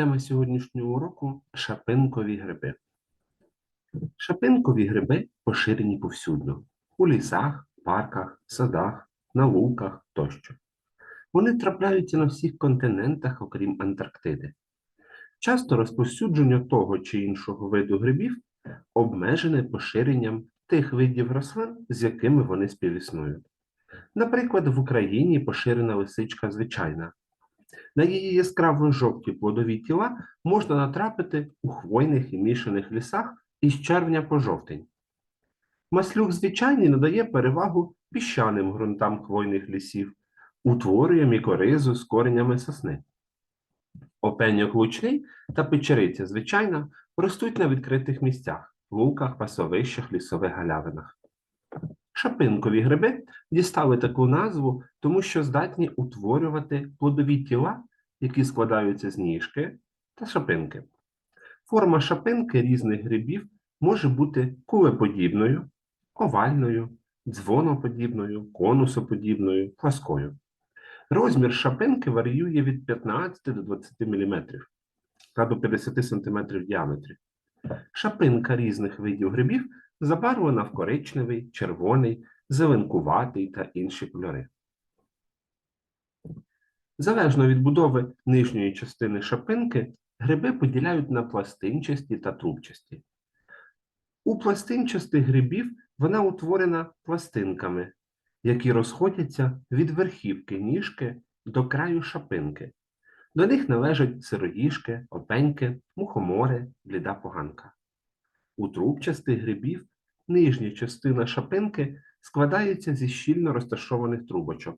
Тема сьогоднішнього уроку шапинкові гриби. Шапинкові гриби поширені повсюдно у лісах, парках, садах, на луках тощо. Вони трапляються на всіх континентах, окрім Антарктиди. Часто розповсюдження того чи іншого виду грибів обмежене поширенням тих видів рослин, з якими вони співіснують. Наприклад, в Україні поширена лисичка звичайна. На її яскраво жовті плодові тіла можна натрапити у хвойних і мішаних лісах із червня по жовтень. Маслюк звичайний надає перевагу піщаним ґрунтам хвойних лісів, утворює мікоризу з коренями сосни. Опеньок лучний та печериця звичайна ростуть на відкритих місцях, луках, пасовищах, лісових галявинах. Шапинкові гриби дістали таку назву, тому що здатні утворювати плодові тіла, які складаються з ніжки та шапинки. Форма шапинки різних грибів може бути кулеподібною, овальною, дзвоноподібною, конусоподібною, пласкою. Розмір шапинки варіює від 15 до 20 мм та до 50 см в діаметрі. Шапинка різних видів грибів забарвлена в коричневий, червоний, зеленкуватий та інші кольори. Залежно від будови нижньої частини шапинки, гриби поділяють на пластинчасті та трубчасті. У пластинчастих грибів вона утворена пластинками, які розходяться від верхівки ніжки до краю шапинки. До них належать сироїжки, опеньки, мухомори, бліда поганка. У трубчастих грибів нижня частина шапинки складається зі щільно розташованих трубочок: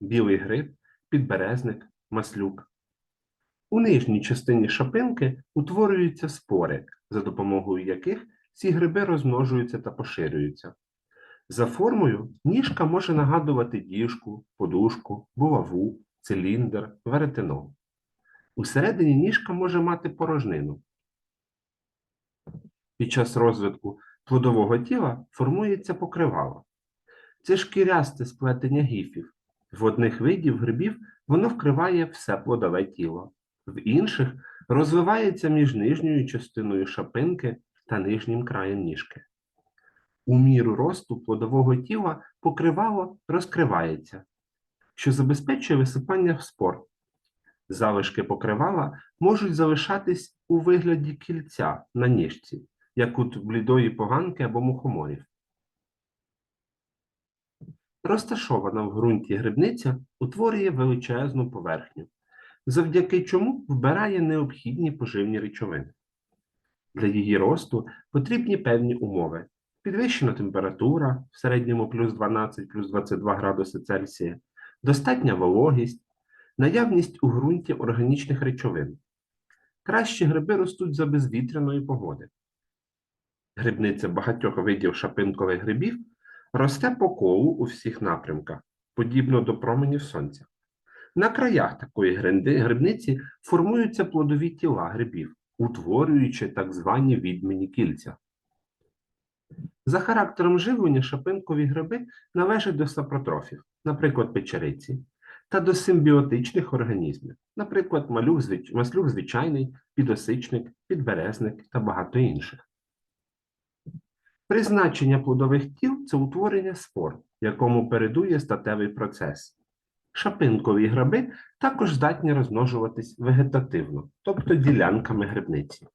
білий гриб, підберезник, маслюк. У нижній частині шапинки утворюються спори, за допомогою яких ці гриби розмножуються та поширюються. За формою ніжка може нагадувати діжку, подушку, булаву, циліндр, веретено. Усередині ніжка може мати порожнину. Під час розвитку плодового тіла формується покривало. Це шкірясте сплетення гіфів. В одних видів грибів воно вкриває все плодове тіло, в інших розвивається між нижньою частиною шапинки та нижнім краєм ніжки. У міру росту плодового тіла покривало розкривається, що забезпечує висипання спор. Залишки покривала можуть залишатись у вигляді кільця на ніжці, як у блідої поганки або мухоморів. Розташована в ґрунті грибниця утворює величезну поверхню, завдяки чому вбирає необхідні поживні речовини. Для її росту потрібні певні умови: підвищена температура в середньому плюс 12 плюс 22 градуси Цельсія, достатня вологість, наявність у ґрунті органічних речовин. Кращі гриби ростуть за безвітряної погоди. Грибниця багатьох видів шапинкових грибів росте по колу у всіх напрямках, подібно до променів сонця. На краях такої грибниці формуються плодові тіла грибів, утворюючи так звані відмінні кільця. За характером живлення шапинкові гриби належать до сапротрофів, наприклад, печериці, та до симбіотичних організмів, наприклад, малюк, маслюк звичайний, підосичник, підберезник та багато інших. Призначення плодових тіл це утворення спор, якому передує статевий процес. Шапинкові гриби також здатні розмножуватись вегетативно, тобто ділянками грибниці.